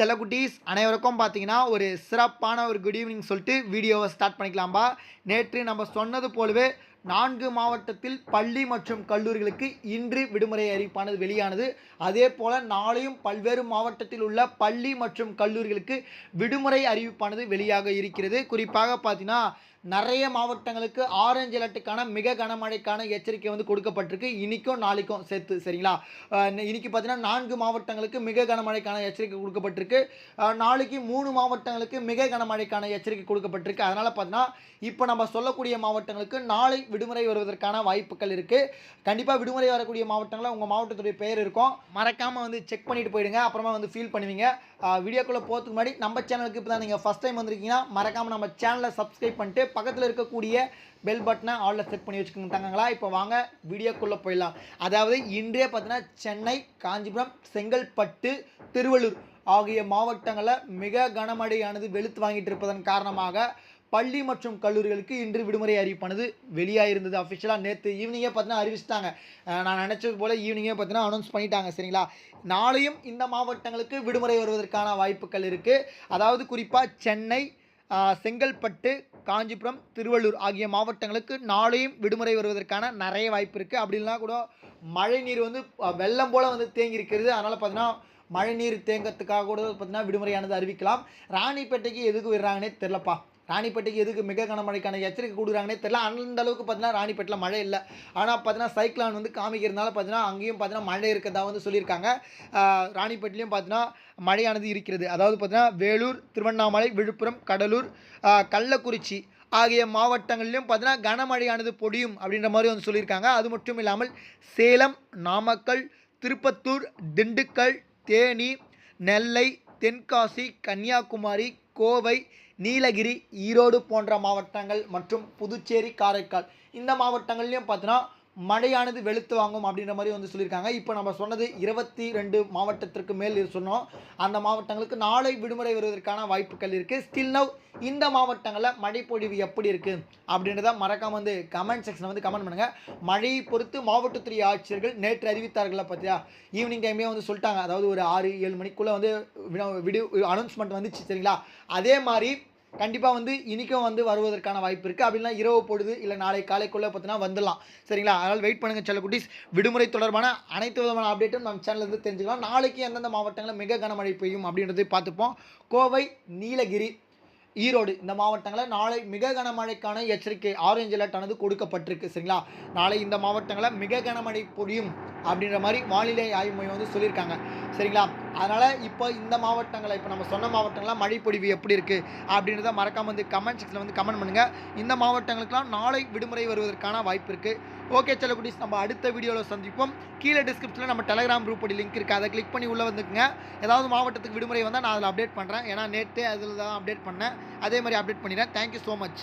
செல்லக்குட்டீஸ் அனைவருக்கும் பார்த்தீங்கன்னா ஒரு சிறப்பான ஒரு குட் ஈவினிங் சொல்லிட்டு வீடியோவை ஸ்டார்ட் பண்ணிக்கலாம்பா. நேற்று நம்ம சொன்னது போலவே நான்கு மாவட்டத்தில் பள்ளி மற்றும் கல்லூரிகளுக்கு இன்று விடுமுறை அறிவிப்பானது வெளியானது. அதே போல் நாளையும் பல்வேறு மாவட்டத்தில் உள்ள பள்ளி மற்றும் கல்லூரிகளுக்கு விடுமுறை அறிவிப்பானது வெளியாக இருக்கிறது. குறிப்பாக பார்த்தீங்கன்னா நிறைய மாவட்டங்களுக்கு ஆரஞ்சு அலர்ட்டுக்கான மிக கனமழைக்கான எச்சரிக்கை வந்து கொடுக்கப்பட்டிருக்கு. இன்னைக்கும் நாளைக்கும் சேர்த்து சரிங்களா? இன்றைக்கி பார்த்தீங்கன்னா நான்கு மாவட்டங்களுக்கு மிக கனமழைக்கான எச்சரிக்கை கொடுக்கப்பட்டிருக்கு. நாளைக்கு மூணு மாவட்டங்களுக்கு மிக கனமழைக்கான எச்சரிக்கை கொடுக்கப்பட்டிருக்கு. அதனால் பார்த்தீங்கன்னா இப்போ நம்ம சொல்லக்கூடிய மாவட்டங்களுக்கு நாளை விடுமுறை வருவதற்கான வாய்ப்புகள் இருக்குது கண்டிப்பாக விடுமுறை வரக்கூடிய மாவட்டங்களில் உங்கள் மாவட்டத்துடைய பெயர் இருக்கும். மறக்காமல் வந்து செக் பண்ணிட்டு போயிடுங்க. அப்புறமா வந்து ஃபீல் பண்ணுவீங்க. வீடியோக்குள்ளே போகிறதுக்கு முன்னாடி நம்ம சேனலுக்கு இப்போ தான் நீங்கள் ஃபஸ்ட் டைம் வந்திருக்கீங்கன்னா மறக்காமல் நம்ம சேனலை சப்ஸ்கிரைப் பண்ணிட்டு பக்கத்தில் இருக்கக்கூடிய பெல் பட்டனை ஆலில் செட் பண்ணி வச்சுக்கோங்க தங்கங்களா. இப்போ வாங்க வீடியோக்குள்ளே போயிடலாம். அதாவது இன்றே பார்த்தீங்கன்னா சென்னை காஞ்சிபுரம் செங்கல்பட்டு திருவள்ளூர் ஆகிய மாவட்டங்களில் மிக கனமழையானது வெளுத்து வாங்கிட்டு இருப்பதன் காரணமாக பள்ளி மற்றும் கல்லூரிகளுக்கு இன்று விடுமுறை அறிவிப்பானது வெளியாயிருந்தது அஃபிஷியலாக நேற்று ஈவினிங்கே பார்த்தீங்கன்னா அறிவிச்சிட்டாங்க. நான் நினச்சது போல் ஈவினிங்கே பார்த்தீங்கன்னா அனௌன்ஸ் பண்ணிட்டாங்க சரிங்களா? நாளையும் இந்த மாவட்டங்களுக்கு விடுமுறை வருவதற்கான வாய்ப்புகள் இருக்குது அதாவது குறிப்பாக சென்னை செங்கல்பட்டு காஞ்சிபுரம் திருவள்ளூர் ஆகிய மாவட்டங்களுக்கு நாளையும் விடுமுறை வருவதற்கான நிறைய வாய்ப்பு இருக்குது அப்படின்னா கூட மழை நீர் வந்து வெள்ளம் போல் வந்து தேங்கி இருக்கிறது. அதனால் பார்த்தீங்கன்னா மழை நீர் தேங்கத்துக்காக கூட பார்த்தீங்கன்னா விடுமுறையானது அறிவிக்கலாம். ராணிப்பேட்டைக்கு எதுக்கு விடுறாங்கன்னே தெரிலப்பா ராணிப்பேட்டைக்கு எதுக்கு மிக கனமழைக்கான எச்சரிக்கை கொடுக்குறாங்கன்னே தெரியல. அந்த அளவுக்கு பார்த்தீங்கன்னா ராணிப்பேட்டில் மழை இல்லை. ஆனால் பார்த்தீங்கன்னா சைக்ளான் வந்து காமிக்கிறதுனால பார்த்தீங்கன்னா அங்கேயும் பார்த்தீங்கன்னா மழை இருக்கிறதா வந்து சொல்லியிருக்காங்க. ராணிப்பேட்டிலையும் பார்த்தீங்கன்னா மழையானது இருக்கிறது. அதாவது பார்த்தீங்கன்னா வேலூர் திருவண்ணாமலை விழுப்புரம் கடலூர் கள்ளக்குறிச்சி ஆகிய மாவட்டங்களிலும் பார்த்தீங்கன்னா கனமழையானது பொடியும் அப்படின்ற மாதிரி வந்து சொல்லியிருக்காங்க. அது மட்டும் இல்லாமல் சேலம் நாமக்கல் திருப்பத்தூர் திண்டுக்கல் தேனி நெல்லை தென்காசி கன்னியாகுமரி கோவை நீலகிரி ஈரோடு போன்ற மாவட்டங்கள் மற்றும் புதுச்சேரி காரைக்கால். இந்த மாவட்டங்கள்லையும் பார்த்தீங்கன்னா மழையானது வெளுத்து வாங்கும் அப்படின்ற மாதிரி வந்து சொல்லியிருக்காங்க. இப்போ நம்ம சொன்னது இருபத்தி ரெண்டு மாவட்டத்திற்கு மேல் சொன்னோம். அந்த மாவட்டங்களுக்கு நாளை விடுமுறை வருவதற்கான வாய்ப்புகள் இருக்குது ஸ்டில் நவ் இந்த மாவட்டங்களில் மழை பொழிவு எப்படி இருக்குது அப்படின்றத மறக்காமல் வந்து கமெண்ட் செக்ஷனில் வந்து கமெண்ட் பண்ணுங்கள் மழையை பொறுத்து மாவட்டத்துறை ஆட்சியர்கள் நேற்று அறிவித்தார்கள் பார்த்தியா ஈவினிங் டைமே வந்து சொல்லிட்டாங்க. அதாவது ஒரு ஆறு ஏழு மணிக்குள்ளே வந்து விட- விடு அனௌன்ஸ்மெண்ட் வந்துச்சு சரிங்களா? அதே மாதிரி கண்டிப்பாக வந்து இன்றைக்கும் வந்து வருவதற்கான வாய்ப்பு இருக்குது அப்படின்னா இரவு பொழுது இல்லை நாளை காலைக்குள்ளே பார்த்தீங்கன்னா வந்துடலாம். சரிங்களா? அதனால் வெயிட் பண்ணுங்கள் செல்ல குட்டீஸ். விடுமுறை தொடர்பான அனைத்து விதமான அப்டேட்டும் நம்ம சேனல்ல தெரிஞ்சுக்கலாம். நாளைக்கு எந்தெந்த மாவட்டங்களில் மிக கனமழை பெய்யும் அப்படின்றதை பார்த்துப்போம். கோவை நீலகிரி ஈரோடு இந்த மாவட்டங்களில் நாளை மிக கனமழைக்கான எச்சரிக்கை ஆரஞ்சு அலர்ட் ஆனது கொடுக்கப்பட்டிருக்கு. சரிங்களா? நாளை இந்த மாவட்டங்களில் மிக கனமழை பொழியும் அப்படின்ற மாதிரி வானிலை ஆய்வு மையம் வந்து சொல்லியிருக்காங்க. சரிங்களா? அதனால் இப்போ இந்த மாவட்டங்களை இப்போ நம்ம சொன்ன மாவட்டங்களில் மழைப்பொழிவு எப்படி இருக்குது அப்படின்றத மறக்காம வந்து கமெண்ட் செக்ஷனில் வந்து கமெண்ட் பண்ணுங்கள் இந்த மாவட்டங்களுக்கெல்லாம் நாளை விடுமுறை வருவதற்கான வாய்ப்பு இருக்குது ஓகே செல்லக்குட்டீஸ் நம்ம அடுத்த வீடியோவில் சந்திப்போம். கீழே டிஸ்கிரிப்ஷனில் நம்ம டெலகிராம் குரூப்படி லிங்க் இருக்குது அதை கிளிக் பண்ணி உள்ளே வந்துக்குங்க. ஏதாவது மாவட்டத்துக்கு விடுமுறை வந்தால் நான் அதில் அப்டேட் பண்ணுறேன் ஏன்னா நேற்று அதில் தான் அப்டேட் பண்ணேன். அதே மாதிரி அப்டேட் பண்ணிடுறேன். Thank you so much